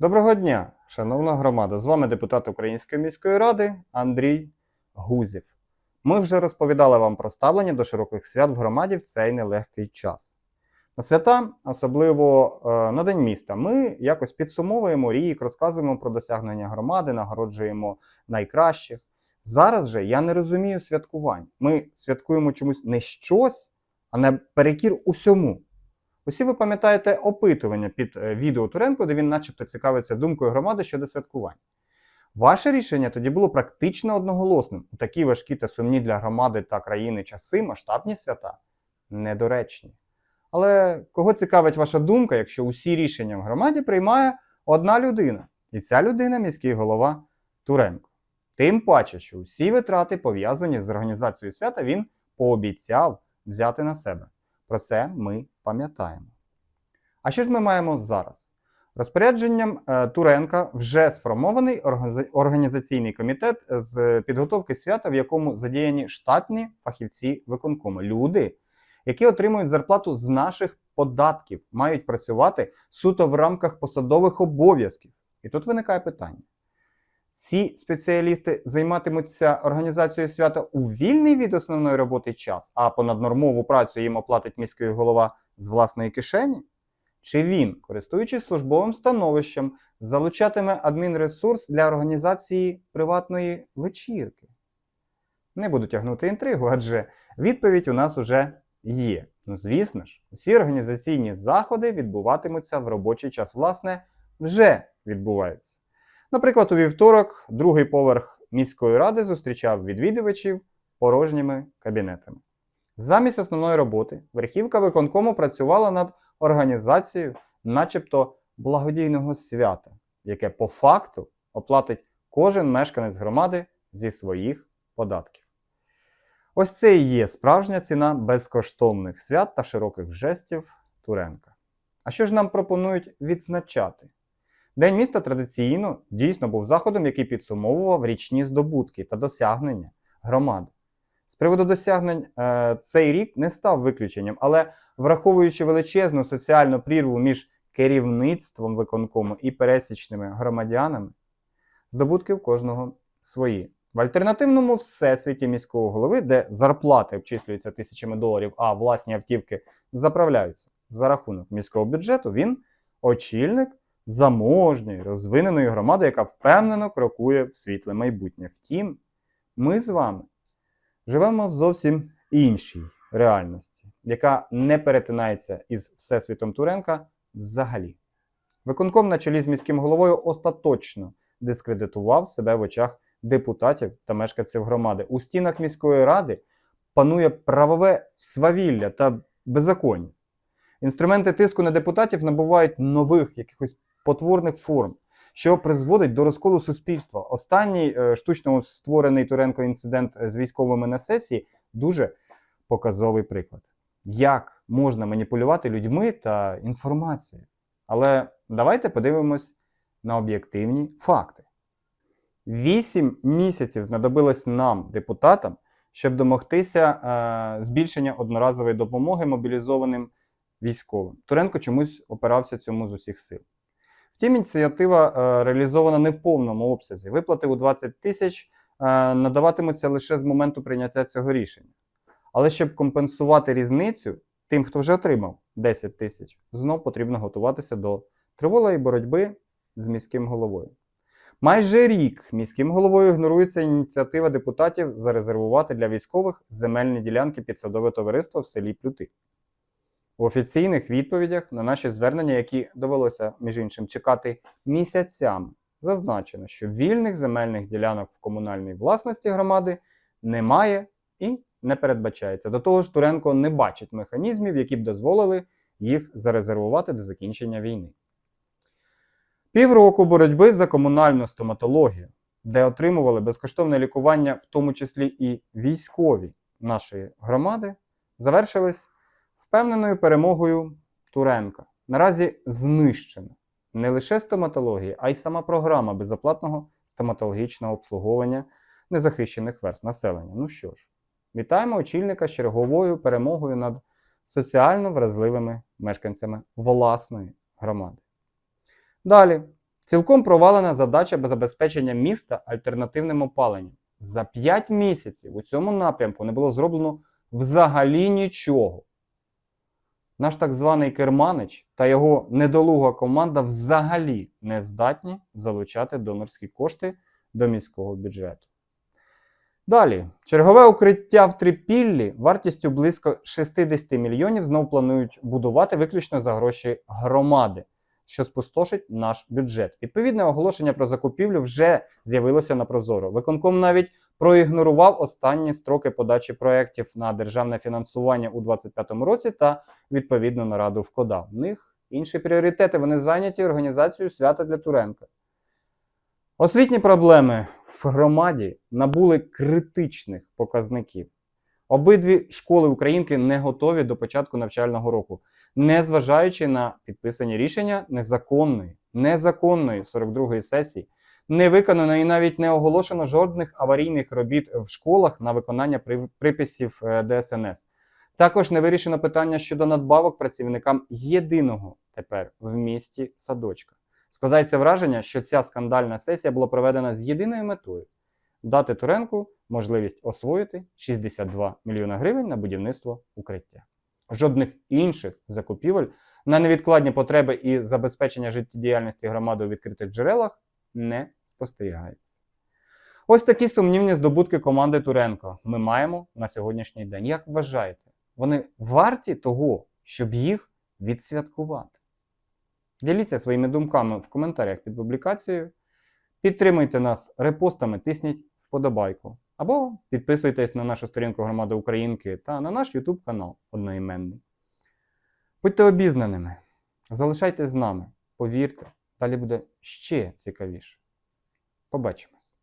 Доброго дня, шановна громада! З вами депутат Української міської ради Андрій Гузів. Ми вже розповідали вам про ставлення до широких свят в громаді в цей нелегкий час. На свята, особливо е, на День міста, ми якось підсумовуємо рік, розказуємо про досягнення громади, нагороджуємо найкращих. Зараз же я не розумію святкувань. Ми святкуємо чомусь не щось, а не перекір усьому. Усі ви пам'ятаєте опитування під е, відео Туренко, де він начебто цікавиться думкою громади щодо святкувань. Ваше рішення тоді було практично одноголосним. У такі важкі та сумні для громади та країни часи масштабні свята недоречні. Але кого цікавить ваша думка, якщо усі рішення в громаді приймає одна людина, і ця людина міський голова Туренко. Тим паче, що усі витрати, пов'язані з організацією свята, він пообіцяв взяти на себе. Про це ми пам'ятаємо. А що ж ми маємо зараз? Розпорядженням е, Туренка вже сформований організаційний комітет з підготовки свята, в якому задіяні штатні фахівці виконкому. Люди, які отримують зарплату з наших податків, мають працювати суто в рамках посадових обов'язків. І тут виникає питання: ці спеціалісти займатимуться організацією свята у вільний від основної роботи час, а понаднормову працю їм оплатить міський голова з власної кишені? Чи він, користуючись службовим становищем, залучатиме адмінресурс для організації приватної вечірки? Не буду тягнути інтригу, адже відповідь у нас уже є. Ну, звісно ж, усі організаційні заходи відбуватимуться в робочий час. Власне, вже відбуваються. Наприклад, у вівторок другий поверх міської ради зустрічав відвідувачів порожніми кабінетами. Замість основної роботи верхівка виконкому працювала над організацією, начебто, благодійного свята, яке по факту оплатить кожен мешканець громади зі своїх податків. Ось це і є справжня ціна безкоштовних свят та широких жестів Туренка. А що ж нам пропонують відзначати? День міста традиційно дійсно був заходом, який підсумовував річні здобутки та досягнення громади. З приводу досягнень е, цей рік не став виключенням, але враховуючи величезну соціальну прірву між керівництвом виконкому і пересічними громадянами, здобутки в кожного свої. В альтернативному всесвіті міського голови, де зарплати обчислюються тисячами доларів, а власні автівки заправляються за рахунок міського бюджету, він очільник заможньої, розвиненої громади, яка впевнено крокує в світле майбутнє. Втім, ми з вами живемо в зовсім іншій реальності, яка не перетинається із Всесвітом Туренка взагалі. Виконком на чолі з міським головою остаточно дискредитував себе в очах депутатів та мешканців громади. У стінах міської ради панує правове свавілля та беззаконня. Інструменти тиску на депутатів набувають нових якихось потворних форм, що призводить до розколу суспільства. Останній е, штучно створений Туренко інцидент з військовими на сесії дуже показовий приклад. Як можна маніпулювати людьми та інформацією? Але давайте подивимось на об'єктивні факти. Вісім місяців знадобилось нам, депутатам, щоб домогтися е, збільшення одноразової допомоги мобілізованим військовим. Туренко чомусь опирався цьому з усіх сил. Втім, ініціатива е, реалізована не в повному обсязі. Виплати у 20 тисяч е, надаватимуться лише з моменту прийняття цього рішення. Але щоб компенсувати різницю тим, хто вже отримав 10 тисяч, знов потрібно готуватися до тривалої боротьби з міським головою. Майже рік міським головою ігнорується ініціатива депутатів зарезервувати для військових земельні ділянки під садове товариство в селі Плюти. В офіційних відповідях на наші звернення, які довелося, між іншим, чекати місяцями, зазначено, що вільних земельних ділянок в комунальній власності громади немає і не передбачається. До того ж, Туренко не бачить механізмів, які б дозволили їх зарезервувати до закінчення війни. Півроку боротьби за комунальну стоматологію, де отримували безкоштовне лікування, в тому числі і військові нашої громади, завершились впевненою перемогою Туренка. Наразі знищена не лише стоматологія, а й сама програма безоплатного стоматологічного обслуговування незахищених верст населення. Ну що ж, вітаємо очільника з черговою перемогою над соціально вразливими мешканцями власної громади. Далі, Цілком провалена задача без забезпечення міста альтернативним опаленням. За 5 місяців у цьому напрямку не було зроблено взагалі нічого. Наш так званий керманич та його недолуга команда взагалі не здатні залучати донорські кошти до міського бюджету. Далі, чергове укриття в Трипіллі вартістю близько 60 мільйонів знов планують будувати виключно за гроші громади, що спустошить наш бюджет. Відповідне оголошення про закупівлю вже з'явилося на Прозоро. Виконком навіть проігнорував останні строки подачі проєктів на державне фінансування у 2025 році та відповідну нараду в КОДА. В них інші пріоритети. Вони зайняті організацією свята для Туренка. Освітні проблеми в громаді набули критичних показників. Обидві школи Українки не готові до початку навчального року, незважаючи на підписані рішення незаконної, незаконної 42-ї сесії, не виконано і навіть не оголошено жодних аварійних робіт в школах на виконання приписів е, ДСНС. Також не вирішено питання щодо надбавок працівникам єдиного тепер в місті садочка. Складається враження, що ця скандальна сесія була проведена з єдиною метою дати Туренку можливість освоїти 62 мільйона гривень на будівництво укриття. Жодних інших закупівель на невідкладні потреби і забезпечення життєдіяльності громади у відкритих джерелах не спостерігається. Ось такі сумнівні здобутки команди Туренко ми маємо на сьогоднішній день. Як вважаєте, вони варті того, щоб їх відсвяткувати? Діліться своїми думками в коментарях під публікацією. Підтримуйте нас репостами, тисніть вподобайку. Або підписуйтесь на нашу сторінку Громади Українки та на наш YouTube канал одноіменний. Будьте обізнаними, залишайтесь з нами, повірте, далі буде ще цікавіше. Побачимось!